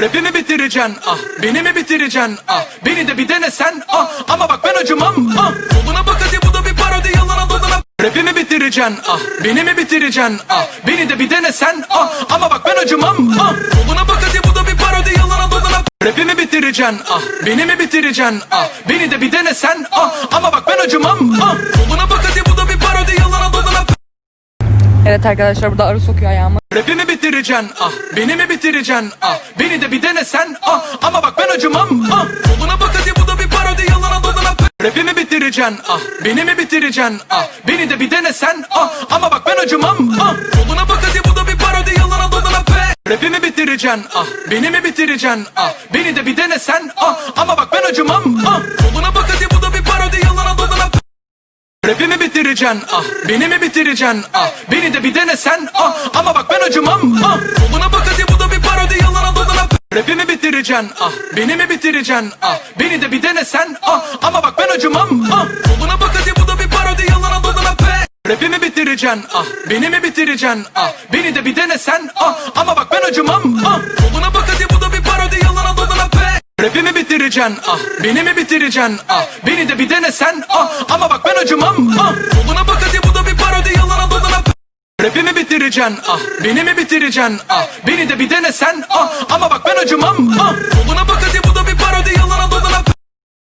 Rapimi bitireceksin? Ah Beni mi bitireceksin? Ah Beni de bir denesen ah. Ama bak ben acımam ah. Buna bak hadi bu da bir parodi. Yalana dolana Rapimi bitireceksin? Ah Beni mi bitireceksin? Ah Beni de bir denesen ah. Ama bak ben acımam ah. Buna bak hadi bu da bir parodi. Yalana dolana Rapimi bitireceksin? Ah Beni mi bitireceksin? Ah Beni de bir denesen ah. Ama bak ben acımam ah. Buna bak hadi bu Evet arkadaşlar burada arı sokuyor ayağıma. Rapimi bitireceksin? Ah Beni mi bitireceksin? Ah Beni de bir denesen ah. Ama bak ben acımam ah. Buna bak hadi bu da bir parodi yalana dolana Rapimi bitireceksin? Ah Beni mi bitireceksin? Ah Beni de bir denesen ah. Ama bak ben acımam ah. Buna bak hadi bu da bir parodi yalana dolana Rapimi bitireceksin? Ah Beni mi bitireceksin? Ah Beni de bir denesen ah. Ama bak ben acımam ah. Buna Rapimi bitireceksin? Ah Beni mi bitireceksin? Ah Beni de bir denesen ah. Ama bak ben acımam ah. Buna bak hadi bu da bir parodi. Yalana dolana Rapimi bitireceksin? Ah Beni mi bitireceksin? Ah Beni de bir denesen ah. Ama bak ben acımam ah. Buna bak hadi bu da bir parodi. Yalana dolana Rapimi bitireceksin? Ah Beni mi bitireceksin? Ah Beni de bir denesen ah. Ama bak ben acımam ah. Buna bak Rapimi bitireceksin? Ah Beni mi bitireceksin? Ah Beni de bir denesen ah. Ama bak ben acımam ah. Buna bak hadi bu da bir parodi. Yalana dolana Rapimi bitireceksin? Ah Beni mi bitireceksin? Ah Beni de bir denesen ah. Ama bak ben acımam ah. Buna bak hadi bu da bir parodi. Yalana dolana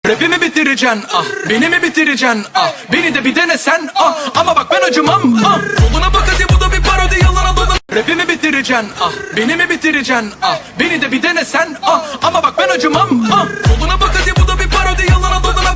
Rapimi bitireceksin? Ah Beni mi bitireceksin? Ah Beni de bir denesen ah bitireceksin. Ah Beni mi bitireceksin? Ah Beni de bir denesen. Ah Ama bak ben acımam. Ah Buna bak hadi bu da bir parodi. Yalana dolana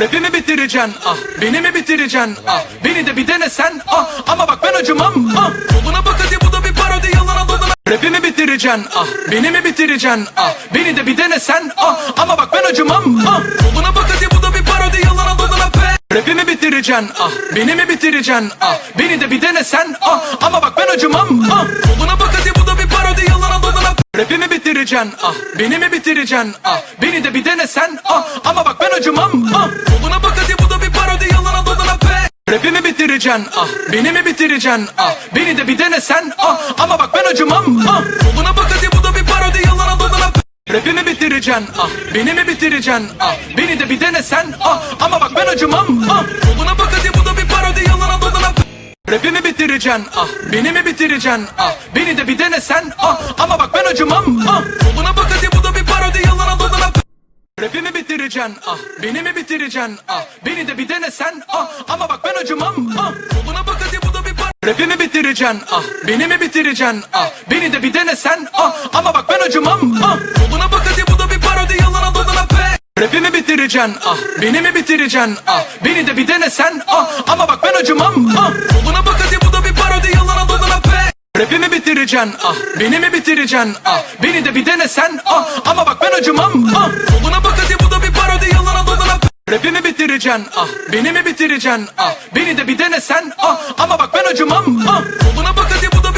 Rapimi bitireceksin? Ah Beni mi bitireceksin? Ah Beni de bir denesen. Ah Ama bak ben acımam. Ah Buna bak hadi bu da bir parodi. Yalana dolana Rapimi bitireceksin? Ah Beni mi bitireceksin? Ah Beni de bir denesen. Ah Ama bak ben acımam. Ah Buna bak hadi bu da bir parodi. Yalana dolana Rapimi bitireceksin? Ah Beni mi bitireceksin? Ah Beni de bir denesen. Ah Ama bak ben acımam. Ah bitireceksin ah. Beni mi bitireceksin ah. Beni de bir denesen ah. Ama bak ben acımam ah. Buna bak hadi bu da bir parodi. Yalana dolana Rapimi bitireceksin ah. Beni mi bitireceksin ah. Beni de bir denesen ah. Ama bak ben acımam ah. Buna bak hadi bu da bir parodi. Yalana dolana Rapimi bitireceksin ah. Beni mi bitireceksin ah. Beni de bir denesen ah. Ama bak ben acımam ah. Buna bak hadi bu da bir parodi. Yalana dolana Rapimi bitireceksin ah. Beni mi bitireceksin ah. Beni de bir denesen ah. Ama bak ben acımam. Ah Buna bak hadi bu da bir parodi. Yalana dolana Rapimi bitireceksin. Ah Beni mi bitireceksin? Ah Beni de bir denesen. Ah Ama bak ben acımam. Ah Buna bak hadi bu da bir par Rapimi bitireceksin. Ah Beni mi bitireceksin? Ah Beni de bir denesen. Ah Ama bak ben acımam. Ah Buna bak hadi bu da bir parodi. Yalana dolana Rapimi bitireceksin. Ah Beni mi bitireceksin? Ah Beni de bir denesen. Ah Ama bak ben acımam. Ah Rapimi bitireceksin? Ah Beni mi bitireceksin? Ah Beni de bir denesen ah. Ama bak ben acımam ah. Buna bak hadi bu da bir parodi. Yalana dolana Rapimi bitireceksin? Ah Beni mi bitireceksin? Ah Beni de bir denesen ah. Ama bak ben acımam ah. Buna bak hadi bu da